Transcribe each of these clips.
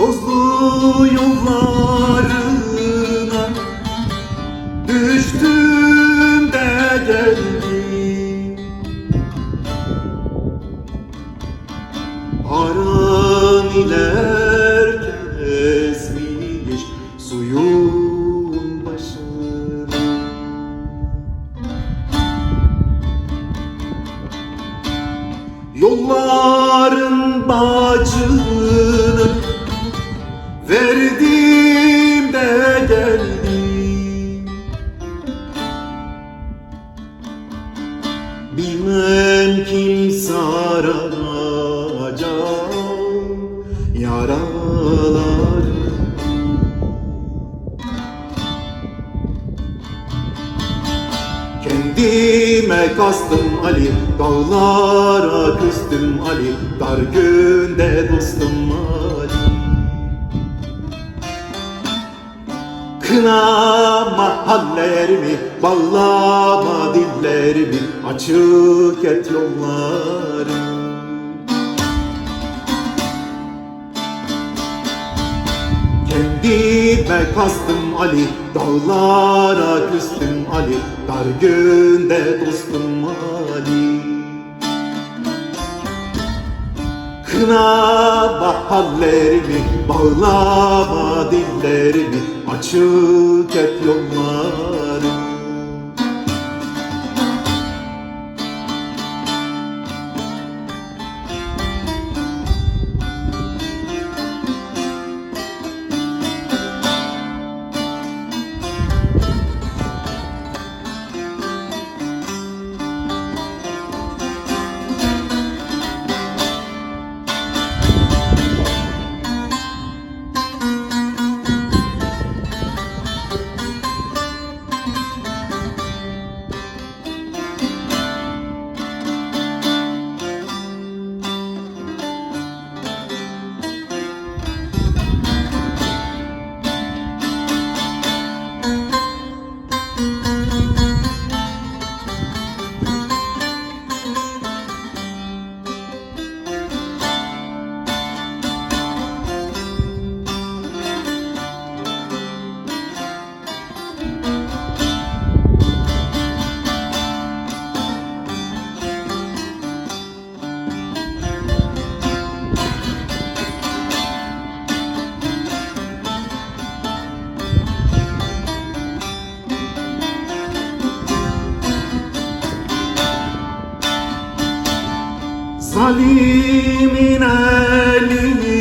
Tozlu yollarına Düştüm de geldim. Aran iler kesmiş suyun başına. Yolların bacını verdim de geldim Bilmem kim saracak yaralar Kendime kastım Ali, dağlara küstüm Ali, dar günde dostum Ali. Kınama hallerimi, bağlama dillerimi, açık et yollarımı. Kendime kastım Ali, dağlara küstüm Ali, dar günde dostum Ali. Kınama hallerimi, bağlama dillerimi, açık et yollarımı. Zalimin elinden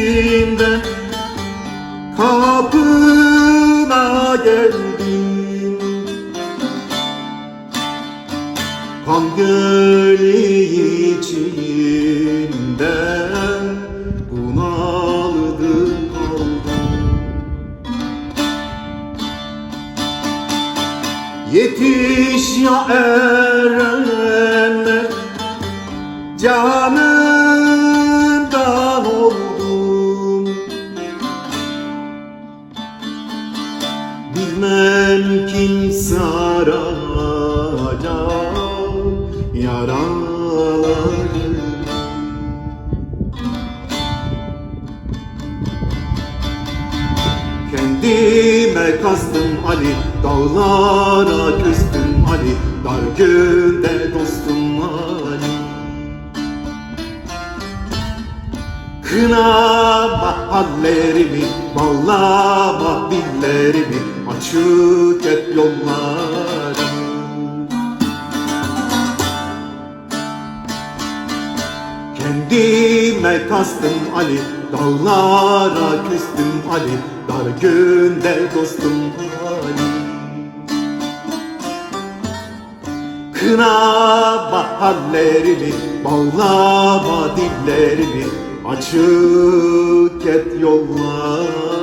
kapına geldim. Kan gölü içinde bunaldım kaldım Yetiş ya erenler Canımdan Bilmem kim saracak yaraları Kendime kastım Ali, dağlara küstüm Ali, dar günde dostum Ali. Kınama hallerimi, bağlama dillerimi, açık et yollarımı. Kendime kastım Ali, dağlara küstüm Ali, dar günde dostum Ali. Kınama hallerimi, bağlama dillerimi, açık et yollarımı.